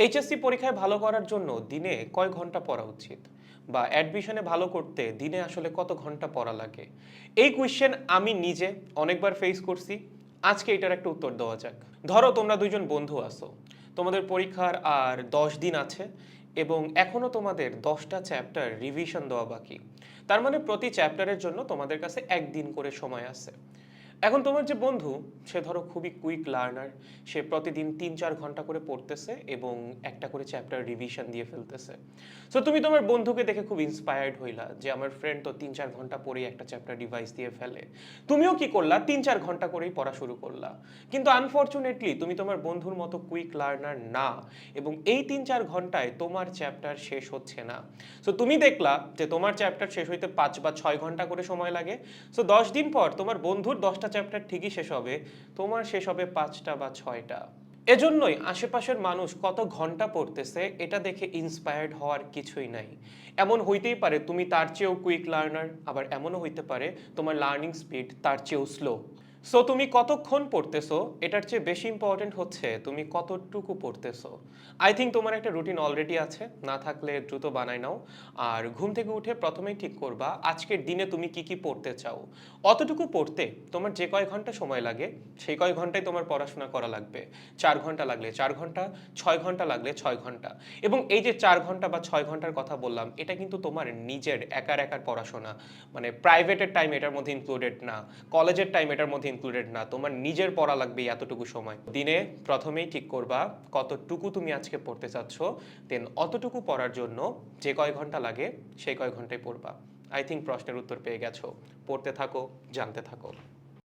HSC পরীক্ষায় ভালো করার জন্য দিনে কয় ঘণ্টা পড়া উচিত? বা অ্যাডমিশনে ভালো করতে দিনে আসলে কত ঘণ্টা পড়া লাগে? এই কোয়েশ্চেন আমি নিজে অনেকবার ফেস করছি। আজকে এটার একটা উত্তর দেওয়া যাক। ধরো তোমরা দুইজন বন্ধু আছো। তোমাদের পরীক্ষার আর দশ দিন আছে এবং এখনও তোমাদের দশটা চ্যাপ্টার রিভিশন দেওয়া বাকি। তার মানে প্রতি চ্যাপ্টারের জন্য তোমাদের কাছে একদিন করে সময় আছে। এখন তোমার যে বন্ধু, সে ধরো খুবই কুইক লার্নার সে প্রতিদিন তিন চার ঘণ্টা করে পড়তেছে এবং একটা করে চ্যাপ্টার রিভিশন দিয়ে ফেলতেছে। সো তুমি তোমার বন্ধুকে দেখে খুব ইন্সপায়ার্ড হইলা যে আমার ফ্রেন্ড তো তিন চার ঘণ্টা পরেই একটা চ্যাপ্টার ডিভাইস দিয়ে ফেলে। তুমিও কি করলা? তিন চার ঘণ্টা করেই পড়া শুরু করলা। কিন্তু আনফর্চুনেটলি তুমি তোমার বন্ধুর মতো কুইক লার্নার না এবং এই তিন চার ঘন্টায় তোমার চ্যাপ্টার শেষ হচ্ছে না। সো তুমি দেখলা যে তোমার চ্যাপ্টার শেষ হইতে পাঁচ বা ছয় ঘণ্টা করে সময় লাগে। সো দশ দিন পর তোমার বন্ধুর দশটা চ্যাপ্টার ঠিকই শেষ হবে, তোমার শেষ হবে পাঁচটা বা ছয়টা। এজন্যই আশেপাশের মানুষ কত ঘণ্টা পড়তেছে এটা দেখে ইন্সপায়ার্ড হওয়ার কিছুই নাই। এমন হইতেই পারে তুমি তার চেয়েও কুইক লার্নার আবার এমনও হইতে পারে তোমার লার্নিং স্পিড তার চেয়েও স্লো সো তুমি কতক্ষণ পড়তেছো? এটার চেয়ে বেশি ইম্পর্টেন্ট হচ্ছে তুমি কতটুকু পড়তেছো? আই থিঙ্ক তোমার একটা রুটিন অলরেডি আছে। না থাকলে দ্রুত বানাই নাও। আর ঘুম থেকে উঠে প্রথমেই ঠিক করবা, আজকের দিনে তুমি কি কি পড়তে চাও? অতটুকু পড়তে তোমার যে কয় ঘণ্টা সময় লাগে, সেই কয় ঘন্টায় তোমার পড়াশোনা করা লাগবে। চার ঘণ্টা লাগলে চার ঘণ্টা, ছয় ঘণ্টা লাগলে ছয় ঘণ্টা। এবং এই যে চার ঘণ্টা বা ছয় ঘণ্টার কথা বললাম, এটা কিন্তু তোমার নিজের একার একার পড়াশোনা। মানে প্রাইভেটের টাইম এটার মধ্যে ইনক্লুডেড না। কলেজের টাইম এটার মধ্যে ইনক্লুডেড না। তোমার নিজের পড়া লাগবে এতটুকু সময়। দিনে প্রথমেই ঠিক করবা কতটুকু তুমি আজকে পড়তে চাচ্ছ দেন অতটুকু পড়ার জন্য যে কয় ঘণ্টা লাগে, সেই কয় ঘন্টায় পড়বা। আই থিঙ্ক প্রশ্নের উত্তর পেয়ে গেছো। পড়তে থাকো, জানতে থাকো।